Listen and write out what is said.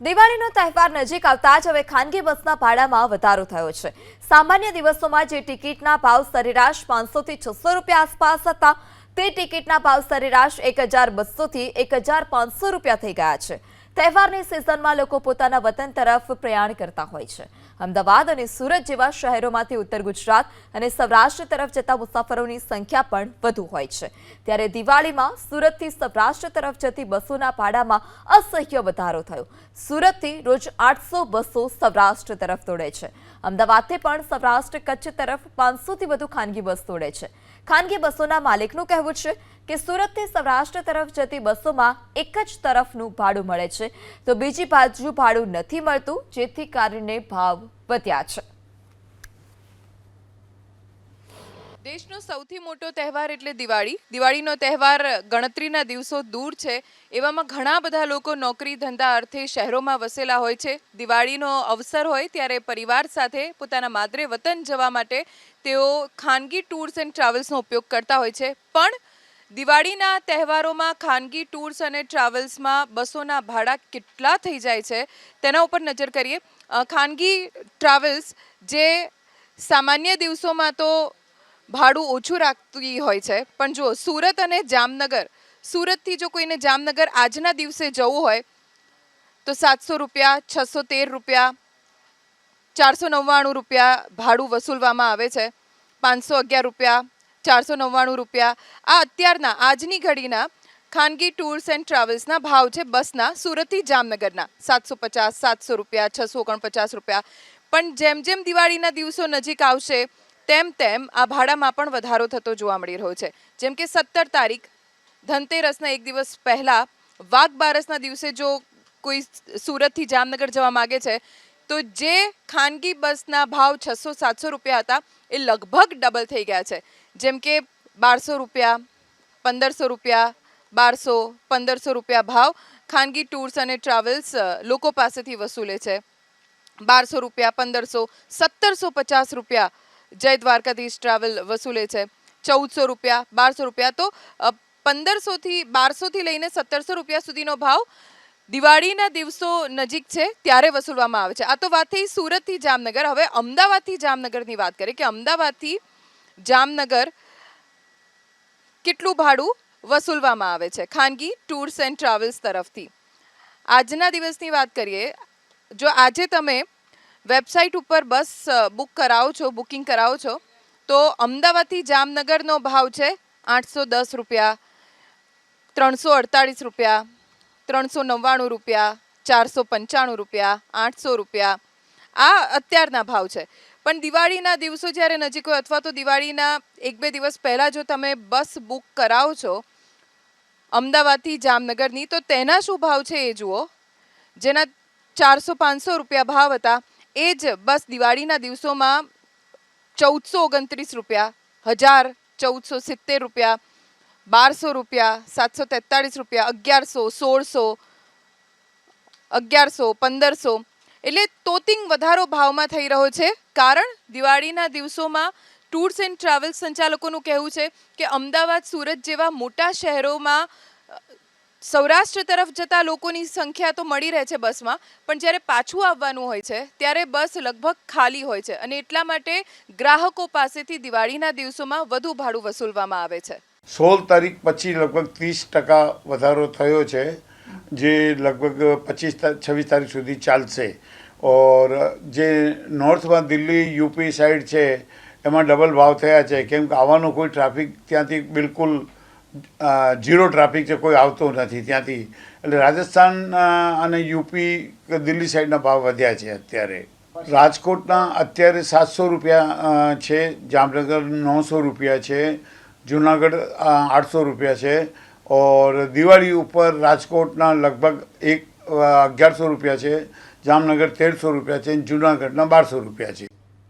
દિવાળીનો તહેવાર નજીક આવતા જ હવે ખાનગી બસના ભાડામાં વધારો થયો છે. સામાન્ય દિવસોમાં જે ટિકિટના ભાવ સરેરાશ પાંચસોથી છસો રૂપિયા આસપાસ હતા, તે ટિકિટના ભાવ સરેરાશ એક હજાર બસોથી એક હજાર પાંચસો રૂપિયા થઈ ગયા છે. તહેવારની સિઝનમાં લોકો પોતાના વતન તરફ પ્રયાણ કરતા હોય છે. અમદાવાદ અને સુરત જેવા શહેરોમાંથી ઉત્તર ગુજરાત અને સૌરાષ્ટ્ર તરફ જતા મુસાફરોની સંખ્યા પણ વધુ હોય છે. ત્યારે દિવાળીમાં સુરતથી સૌરાષ્ટ્ર તરફ જતી બસોના ભાડામાં અસહ્ય વધારો થયો. સુરતથી રોજ આઠસો બસો સૌરાષ્ટ્ર તરફ દોડે છે. અમદાવાદથી પણ સૌરાષ્ટ્ર કચ્છ તરફ પાંચસોથી વધુ ખાનગી બસ દોડે છે. ખાનગી બસોના માલિકનું કહેવું છે કે સુરતથી સૌરાષ્ટ્ર તરફ જતી બસોમાં એક જ તરફનું ભાડું મળે છે. તો બીજી બાજુ ભાડું નથી મળતું, જેથી કારણે ભાવ વધ્યા છે. દેશનો સૌથી મોટો તહેવાર એટલે દિવાળી. દિવાળીનો તહેવાર ગણતરીના દિવસો દૂર છે. એવામાં ઘણા બધા લોકો નોકરી ધંધા અર્થે શહેરોમાં વસેલા હોય છે. દિવાળીનો અવસર હોય ત્યારે પરિવાર સાથે પોતાના માદરે વતન જવા માટે તેઓ ખાનગી ટૂર્સ એન્ડ ટ્રાવેલ્સનો ઉપયોગ કરતા હોય છે. પણ દિવાળીના તહેવારોમાં ખાનગી ટૂર્સ અને ટ્રાવેલ્સમાં બસોના ભાડા કેટલા થઈ જાય છે તેના ઉપર નજર કરીએ. ખાનગી ટ્રાવેલ્સ જે સામાન્ય દિવસોમાં તો ભાડું ઓછું રાખતી હોય છે, પણ જુઓ, સુરત અને જામનગર, સુરતથી જો કોઈને જામનગર આજના દિવસે જવું હોય, તો સાતસો રૂપિયા, છસો તેર રૂપિયા, ચારસો નવ્વાણું રૂપિયા ભાડું વસૂલવામાં આવે છે, પાંચસો અગિયાર રૂપિયા ચારસો નવ્વાણું રૂપિયા. આ અત્યારના આજની ઘડીના ખાનગી ટૂર્સ એન્ડ ટ્રાવેલ્સના ભાવ છે બસના સુરતથી જામનગરના. સાતસો પચાસ, સાતસો રૂપિયા, છસો ઓગણપચાસ રૂપિયા. પણ જેમ જેમ દિવાળીના દિવસો નજીક આવશે, તેમ તેમ આ ભાડામાં પણ વધારો થતો જોવા મળી રહ્યો છે. જેમ કે સત્તર તારીખ, ધનતેરસના એક દિવસ પહેલા, વાઘ બારસના દિવસે જો કોઈ સુરતથી જામનગર જવા માગે છે, તો જે ખાનગી બસના ભાવ છસો સાતસો રૂપિયા હતા, એ લગભગ ડબલ થઈ ગયા છે. જેમ કે બારસો રૂપિયા, પંદરસો રૂપિયા, બારસો, પંદરસો રૂપિયા ભાવ ખાનગી ટૂર્સ અને ટ્રાવેલ્સ લોકો પાસેથી વસૂલે છે. બારસો રૂપિયા, પંદરસો, સત્તરસો પચાસ રૂપિયા જય દ્વારકાધીશ ટ્રાવેલ વસૂલે છે. ચૌદસો રૂપિયા, બારસો રૂપિયા તો પંદરસોથી, બારસોથી લઈને સત્તરસો રૂપિયા સુધીનો ભાવ દિવાળીના દિવસો નજીક છે ત્યારે વસૂલવામાં આવે છે. આ તો વાત થઈ સુરતથી જામનગર. હવે અમદાવાદથી જામનગરની વાત કરીએ કે અમદાવાદથી જામનગર કેટલું ભાડું વસૂલવામાં આવે છે? ખાનગી ટૂર્સ એન્ડ ટ્રાવેલ્સ તરફથી. આજના દિવસની વાત કરીએ, જો આજે તમે વેબસાઇટ ઉપર બસ બુક કરાવો છો, બુકિંગ કરાવો છો, તો અમદાવાદથી જામનગરનો ભાવ છે આઠસો દસ રૂપિયા, ત્રણસો અડતાળીસ રૂપિયા, ત્રણસો નવ્વાણું રૂપિયા, ચારસો પંચાણું રૂપિયા, આઠસો રૂપિયા. આ અત્યારના ભાવ છે. પણ દિવાળીના દિવસો જ્યારે નજીક હોય અથવા તો દિવાળીના એક બે દિવસ પહેલાં જો તમે બસ બુક કરાવો છો અમદાવાદથી જામનગરની, તો તેના શું ભાવ છે એ જુઓ? જેના ચારસો પાંચસો રૂપિયા ભાવ હતા, એ જ બસ દિવાળીના દિવસોમાં ચૌદસો ઓગણત્રીસ રૂપિયા, હજાર ચૌદસો સિત્તેર રૂપિયા, બારસો રૂપિયા, સાતસો તેતાળીસ રૂપિયા, અગિયારસો, સોળસો, અગિયારસો, પંદરસો એટલે તોતિંગ વધારો ભાવમાં થઈ રહ્યો છે. કારણ દિવાળીના દિવસોમાં ટૂર્સ એન્ડ ટ્રાવેલ્સ સંચાલકોનું કહેવું છે કે અમદાવાદ, સુરત જેવા મોટા શહેરોમાં સૌરાષ્ટ્ર તરફ જતા લોકોની સંખ્યા તો મળી રહે છે બસમાં, પણ જ્યારે પાછું આવવાનું હોય છે, ત્યારે બસ લગભગ ખાલી હોય છે અને એટલા માટે ગ્રાહકો પાસેથી દિવાળીના દિવસોમાં વધુ ભાડું વસૂલવામાં આવે છે. સોળ તારીખ પછી લગભગ ત્રીસ ટકા વધારો થયો છે. જે લગભગ પચીસ છવ્વીસ તારીખ સુધી ચાલશે. ઓર જે નોર્થમાં દિલ્હી, યુપી સાઈડ છે, એમાં ડબલ ભાવ થયા છે. કેમ કે આવવાનો કોઈ ટ્રાફિક ત્યાંથી બિલકુલ ઝીરો ટ્રાફિક છે, કોઈ આવતો નથી ત્યાંથી. એટલે રાજસ્થાન અને યુપી દિલ્હી સાઈડના ભાવ વધ્યા છે અત્યારે. રાજકોટના અત્યારે સાતસો રૂપિયા છે. જામનગર નવસો રૂપિયા છે. જુનાગઢ આઠસો રૂપિયા છે. ઓર દિવાળી ઉપર રાજકોટના લગભગ એક અગિયારસો રૂપિયા છે જામનગર તેરસો રૂપિયા છે જુનાગઢના બારસો રૂપિયા છે